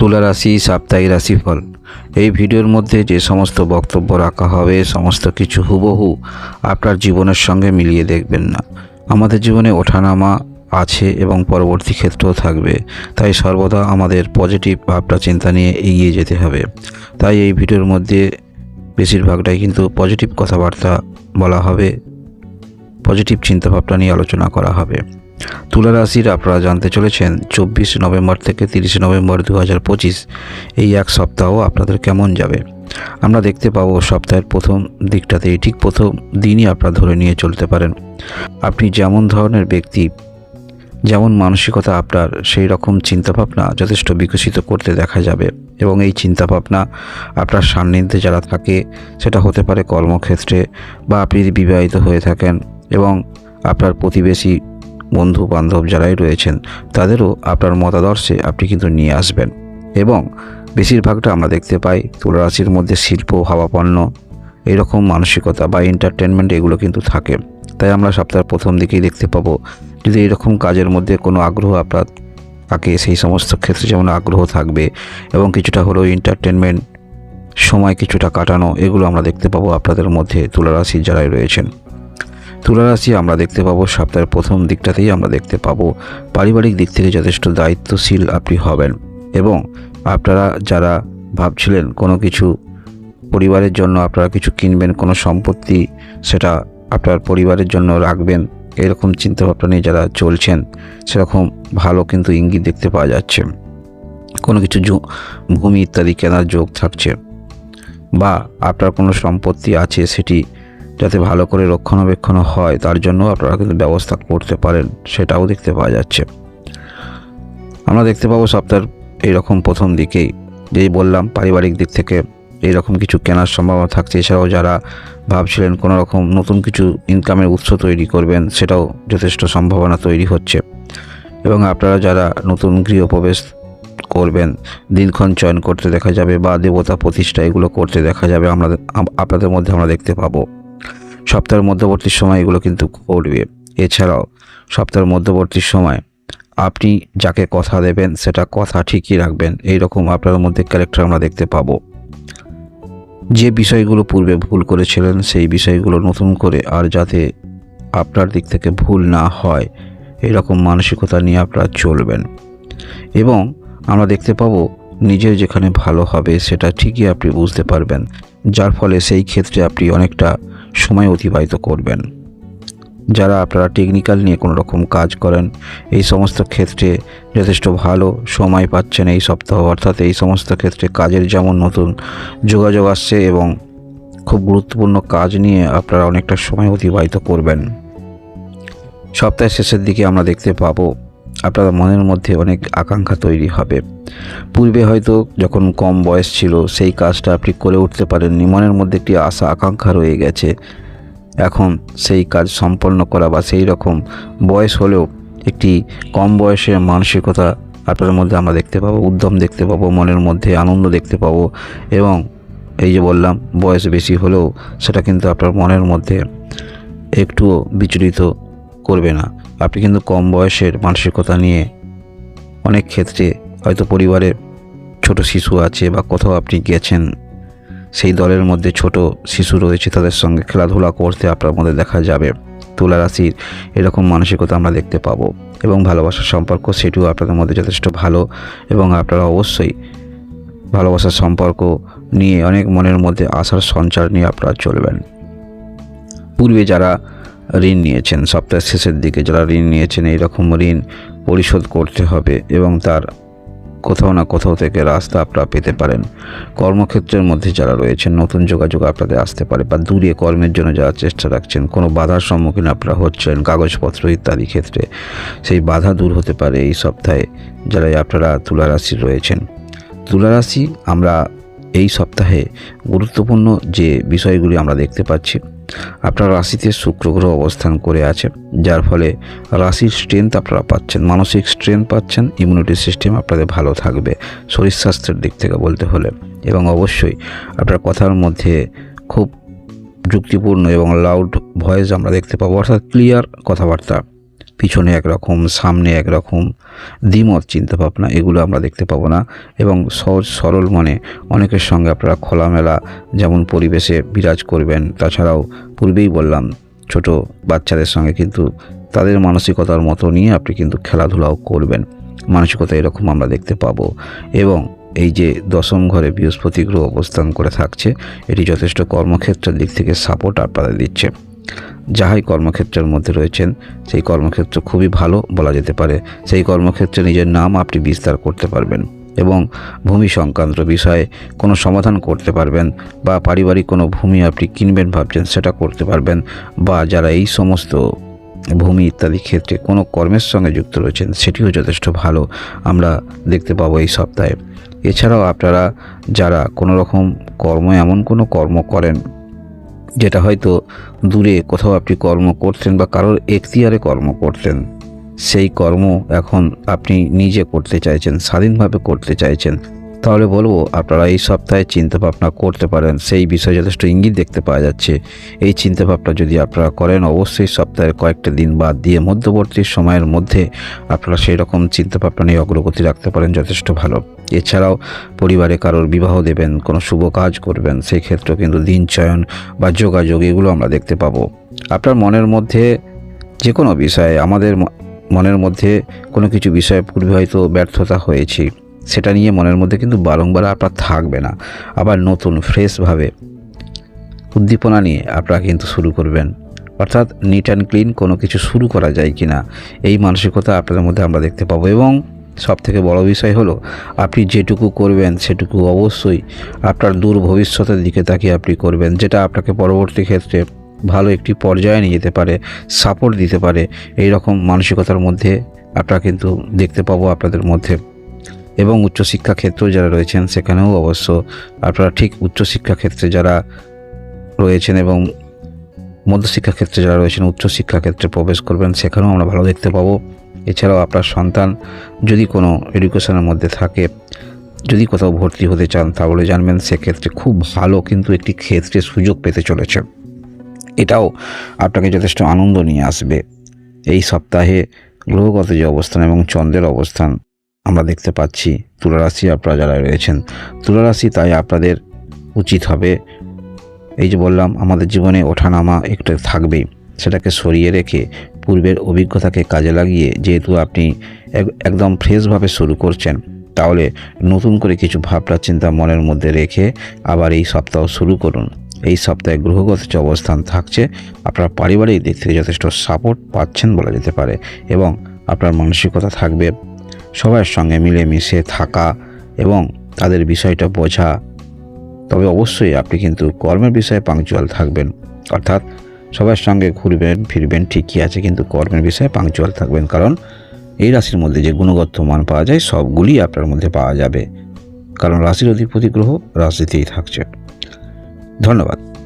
তুলা রাশি, সাপ্তাহিক রাশিফল। এই ভিডিওর মধ্যে যে সমস্ত বক্তব্য রাখা হবে, সমস্ত কিছু হুবহু আপনার জীবনের সঙ্গে মিলিয়ে দেখবেন না। আমাদের জীবনে ওঠানামা আছে এবং পরবর্তী ক্ষেত্রেও থাকবে। তাই সর্বদা আমাদের পজিটিভ ভাবটা চিন্তা নিয়ে এগিয়ে যেতে হবে। তাই এই ভিডিওর মধ্যে বেশিরভাগটাই কিন্তু পজিটিভ কথাবার্তা বলা হবে পজিটিভ চিন্তাভাবনা নিয়ে আলোচনা করা হবে। তুলা রাশির আপনারা জানতে চলেছেন, চব্বিশ নভেম্বর থেকে তিরিশে নভেম্বর দু হাজার পঁচিশ, এই এক সপ্তাহ আপনাদের কেমন যাবে? আমরা দেখতে পাবো সপ্তাহের প্রথম দিকটাতেই ঠিক প্রথম দিনই আপনারা ধরে নিয়ে চলতে পারেন। আপনি যেমন ধরনের ব্যক্তি, যেমন মানসিকতা আপনার, সেই রকম চিন্তাভাবনা যথেষ্ট বিকশিত করতে দেখা যাবে এবং এই চিন্তাভাবনা আপনার সান্নিধ্যে যারা থাকে, সেটা হতে পারে কর্মক্ষেত্রে বা আপনি বিবাহিত হয়ে থাকেন এবং আপনার প্রতিবেশী বন্ধু বান্ধব যারাই রয়েছেন, তাদেরও আপনার মতাদর্শে আপনি কিন্তু নিয়ে আসবেন। এবং বেশিরভাগটা আমরা দেখতে পাই তুলারাশির মধ্যে শিল্প ভাবাপন্ন এরকম মানসিকতা বা এন্টারটেনমেন্ট এগুলো কিন্তু থাকে। তাই আমরা সপ্তাহের প্রথম দিকেই দেখতে পাবো, যদি এরকম কাজের মধ্যে কোনো আগ্রহ আপনার থাকে, সেই সমস্ত ক্ষেত্রে যেমন আগ্রহ থাকবে এবং কিছুটা হলেও এন্টারটেনমেন্ট সময় কিছুটা কাটানো, এগুলো আমরা দেখতে পাবো আপনাদের মধ্যে তুলারাশির যারাই রয়েছেন। তুলারাশি আমরা দেখতে পাবো। সপ্তাহের প্রথম দিকটাতেই আমরা দেখতে পাবো। পারিবারিক দিক থেকে যথেষ্ট দায়িত্বশীল আপনি হবেন এবং আপনারা যারা ভাবছিলেন কোনো কিছু পরিবারের জন্য আপনারা কিছু কিনবেন, কোনো সম্পত্তি সেটা আপনার পরিবারের জন্য রাখবেন, এরকম চিন্তাভাবনা নিয়ে যারা চলছেন, সেরকম ভালো কিন্তু ইঙ্গিত দেখতে পাওয়া যাচ্ছে। কোনো কিছু ভূমি ইত্যাদি কেনার যোগ থাকছে বা আপনার কোনো সম্পত্তি আছে সেটি যাতে ভালো করে রক্ষণাবেক্ষণ হয়, তার জন্য আপনারা কিন্তু ব্যবস্থা করতে পারেন, সেটাও দেখতে পাওয়া যাচ্ছে। আমরা দেখতে পাবো সপ্তাহের এইরকম প্রথম দিকেই, যেই বললাম, পারিবারিক দিক থেকে এইরকম কিছু কেনার সম্ভাবনা থাকছে, এছাড়াও যারা ভাবছিলেন কোনো রকম নতুন কিছু ইনকামের উৎস তৈরি করবেন, সেটাও যথেষ্ট সম্ভাবনা তৈরি হচ্ছে। এবং আপনারা যারা নতুন গৃহপ্রবেশ করবেন, দিনক্ষণ চয়ন করতে দেখা যাবে বা দেবতা প্রতিষ্ঠা এগুলো করতে দেখা যাবে, আমরা আপনাদের মধ্যে আমরা দেখতে পাবো। সপ্তাহের মধ্যবর্তী সময় এগুলো কিন্তু করবে। এছাড়াও সপ্তাহের মধ্যবর্তী সময় আপনি যাকে কথা দেবেন, সেটা কথা ঠিকই রাখবেন। এই রকম আপনার মধ্যে ক্যারেক্টার আমরা দেখতে পাবো। যে বিষয়গুলো পূর্বে ভুল করেছিলেন, সেই বিষয়গুলো নতুন করে আর যাতে আপনার দিক থেকে ভুল না হয় এই রকম মানসিকতা নিয়ে আপনারা চলবেন। এবং আমরা দেখতে পাবো নিজের যেখানে ভালো হবে, সেটা ঠিকই আপনি বুঝতে পারবেন। যার ফলে সেই ক্ষেত্রে আপনি অনেকটা সময় অতিবাহিত করবেন। যারা আপনারা টেকনিক্যাল নিয়ে কোনো রকম কাজ করেন, এই সমস্ত ক্ষেত্রে যথেষ্ট ভালো সময় পাচ্ছেন এই সপ্তাহ, অর্থাৎ এই সমস্ত ক্ষেত্রে কাজের যেমন নতুন যোগাযোগ আসছে এবং খুব গুরুত্বপূর্ণ কাজ নিয়ে আপনারা অনেকটা সময় অতিবাহিত করবেন। সপ্তাহের শেষের দিকে আমরা দেখতে পাবো আপনার মনের মধ্যে অনেক আকাঙ্ক্ষা তৈরি হবে। পূর্বে হয়তো যখন কম বয়স ছিল, সেই কাজটা আপনি করে উঠতে পারেননি। মনের মধ্যে একটি আশা, আকাঙ্ক্ষা রয়ে গেছে। এখন সেই কাজ সম্পন্ন করা বা সেই রকম বয়স হলেও একটি কম বয়সের মানসিকতা আপনার মধ্যে আমরা দেখতে পাবো, উদ্যম দেখতে পাবো, মনের মধ্যে আনন্দ দেখতে পাবো এবং এই যে বললাম, বয়স বেশি হলেও সেটা কিন্তু আপনার মনের মধ্যে একটুও বিচলিত করবে না। আপনি কিন্তু কম বয়সের মানসিকতা নিয়ে অনেক ক্ষেত্রে হয়তো পরিবারে ছোট শিশু আছে বা কোথাও আপনি গেছেন, সেই দলের মধ্যে ছোট শিশু রয়েছে, তাদের সঙ্গে খেলাধুলা করতে আপনার মধ্যে দেখা যাবে। তুলা রাশির এরকম মানসিকতা আমরা দেখতে পাবো এবং ভালোবাসার সম্পর্ক সেটিও আপনাদের মধ্যে যথেষ্ট ভালো এবং আপনারা অবশ্যই ভালোবাসার সম্পর্ক নিয়ে অনেক মনের মধ্যে আশার সঞ্চার নিয়ে আপনারা চলবেন। পূর্বে যারা ঋণ নিয়েছেন। সপ্তাহের শেষের দিকে যারা ঋণ নিয়েছেন, এইরকম ঋণ পরিশোধ করতে হবে এবং তার কোথাও না কোথাও থেকে রাস্তা আপনারা পেতে পারেন। কর্মক্ষেত্রের মধ্যে যারা রয়েছেন, নতুন যোগাযোগ আপনাদের আসতে পারে বা দূরে কর্মের জন্য যারা চেষ্টা রাখছেন, কোনো বাধার সম্মুখীন আপনারা হচ্ছেন, কাগজপত্র ইত্যাদি ক্ষেত্রে, সেই বাধা দূর হতে পারে এই সপ্তাহে যারা আপনারা তুলারাশি রয়েছেন। তুলারাশি আমরা এই সপ্তাহে গুরুত্বপূর্ণ যে বিষয়গুলি আমরা দেখতে পাচ্ছি আপনার রাশিতে শুক্র গ্রহ অবস্থান করে আছে, যার ফলে রাশির স্ট্রেংথ আপনারা পাচ্ছেন, মানসিক স্ট্রেংথ পাচ্ছেন ইমিউনিটি সিস্টেম আপনাদের ভালো থাকবে, শরীর স্বাস্থ্যের দিক থেকে বলতে হলে। এবং অবশ্যই আপনার কথার মধ্যে খুব যুক্তিপূর্ণ এবং লাউড ভয়েস আমরা দেখতে পাবো, অর্থাৎ ক্লিয়ার কথাবার্তা। পিছনে একরকম, সামনে একরকম, দ্বিমত চিন্তাভাবনা, এগুলো আমরা দেখতে পাবো না। এবং সহজ, সরল মনে অনেকের সঙ্গে আপনারা খোলামেলা যেমন পরিবেশে বিরাজ করবেন, তাছাড়াও পূর্বেই বললাম, ছোট বাচ্চাদের সঙ্গে কিন্তু তাদের মানসিকতার মতো নিয়ে আপনি কিন্তু খেলাধুলাও করবেন। মানসিকতা এরকম আমরা দেখতে পাবো। এবং এই যে দশম ঘরে বৃহস্পতি গ্রহ অবস্থান করে থাকছে, এটি যথেষ্ট কর্মক্ষেত্রের দিক থেকে সাপোর্ট আপনাদের দিচ্ছে। যাহাই কর্মক্ষেত্রের মধ্যে রয়েছেন, সেই কর্মক্ষেত্র খুবই ভালো বলা যেতে পারে। সেই কর্মক্ষেত্রে নিজের নাম আপনি বিস্তার করতে পারবেন এবং ভূমি সংক্রান্ত বিষয়ে কোনো সমাধান করতে পারবেন বা পারিবারিক কোনো ভূমি আপনি কিনবেন, ভাবছেন সেটা করতে পারবেন বা যারা এই সমস্ত ভূমি ইত্যাদি ক্ষেত্রে কোনো কর্মের সঙ্গে যুক্ত রয়েছেন, সেটিও যথেষ্ট ভালো আমরা দেখতে পাবো এই সপ্তাহে। এছাড়াও আপনারা যারা কোনো রকম কর্ম, এমন কোনো কর্ম করেন যেটা হয়তো দূরে কোথাও আপনি কর্ম করছেন বা কারোর এখতিয়ারে কর্ম করছেন, সেই কর্ম এখন আপনি নিজে করতে চাইছেন, স্বাধীনভাবে করতে চাইছেন। তাহলে বলব, আপনারা এই সপ্তাহে চিন্তাভাবনা করতে পারেন। সেই বিষয়ে যথেষ্ট ইঙ্গিত দেখতে পাওয়া যাচ্ছে। এই চিন্তাভাবনা যদি আপনারা করেন, অবশ্যই সপ্তাহের কয়েকটা দিন বাদ দিয়ে মধ্যবর্তী সময়ের মধ্যে আপনারা সেই রকম চিন্তাভাবনা নিয়ে অগ্রগতি রাখতে পারেন যথেষ্ট ভালো। এছাড়াও পরিবারে কারোর বিবাহ দেবেন, কোনো শুভ কাজ করবেন সেই ক্ষেত্রেও কিন্তু দিন চয়ন বা যোগাযোগ এগুলো আমরা দেখতে পাবো। আপনার মনের মধ্যে যে কোনো বিষয়ে, আমাদের মনের মধ্যে কোনো কিছু বিষয়ে পূর্বে হয়তো ব্যর্থতা হয়েছি। সেটা নিয়ে মনের মধ্যে কিন্তু বারংবার আপনার থাকবে না। আবার নতুন ফ্রেশভাবে উদ্দীপনা নিয়ে আপনারা কিন্তু শুরু করবেন। অর্থাৎ নিট অ্যান্ড ক্লিন কোনো কিছু শুরু করা যায় কি না এই মানসিকতা আপনাদের মধ্যে আমরা দেখতে পাবো। এবং সব থেকে বড় বিষয় হলো, আপনি যেটুকু করবেন সেটুকু অবশ্যই আপনার দূর ভবিষ্যতের দিকে তাকিয়ে আপনি করবেন, যেটা আপনাকে পরবর্তী ক্ষেত্রে ভালো একটি পর্যায়ে নিয়ে যেতে পারে সাপোর্ট দিতে পারে। এই রকম মানসিকতার মধ্যে আপনারা কিন্তু দেখতে পাবো আপনাদের মধ্যে। এবং উচ্চশিক্ষা ক্ষেত্রেও যারা রয়েছেন সেখানেও অবশ্য আপনারা ঠিক উচ্চশিক্ষা ক্ষেত্রে যারা রয়েছেন এবং মধ্যশিক্ষা ক্ষেত্রে যারা রয়েছেন, উচ্চশিক্ষা ক্ষেত্রে প্রবেশ করবেন, সেখানেও আমরা ভালো দেখতে পাবো। এছাড়াও আপনার সন্তান যদি কোনো এডুকেশনের মধ্যে থাকে, যদি কোথাও ভর্তি হতে চান, তাহলে জানবেন সেক্ষেত্রে খুব ভালো কিন্তু একটি ক্ষেত্রে সুযোগ পেতে চলেছে। এটাও আপনাকে যথেষ্ট আনন্দ নিয়ে আসবে। এই সপ্তাহে গ্রহগত যে অবস্থান এবং চন্দ্রের অবস্থান আমরা দেখতে পাচ্ছি তুলারাশি আপনারা যারা রয়েছেন। তুলারাশি তাই আপনাদের উচিত হবে, এই যে বললাম, আমাদের জীবনে ওঠানামা একটু থাকবেই। সেটাকে সরিয়ে রেখে পূর্বের অভিজ্ঞতাকে কাজে লাগিয়ে যেহেতু আপনি এক- একদম ফ্রেশভাবে শুরু করছেন, তাহলে নতুন করে কিছু ভাবনা চিন্তা মনের মধ্যে রেখে আবার এই সপ্তাহ শুরু করুন। এই সপ্তাহে গ্রহগত যে অবস্থান থাকছে, আপনার পারিবারিক দিক থেকে যথেষ্ট সাপোর্ট পাচ্ছেন বলা যেতে পারে এবং আপনার মানসিকতা থাকবে সবার সঙ্গে মিলেমিশে থাকা এবং তাদের বিষয়টা বোঝা। তবে অবশ্যই আপনি কিন্তু কর্মের বিষয়ে পাংচুয়াল থাকবেন। অর্থাৎ সবার সঙ্গে ঘুরবেন, ফিরবেন, ঠিকই আছে, কিন্তু কর্মের বিষয়ে পাংচুয়াল থাকবেন। কারণ এই রাশির মধ্যে যে গুণগত মান পাওয়া যায়, সবগুলি আপনার মধ্যে পাওয়া যাবে। কারণ রাশির অধিপতি গ্রহ রাশিতেই থাকছে। ধন্যবাদ।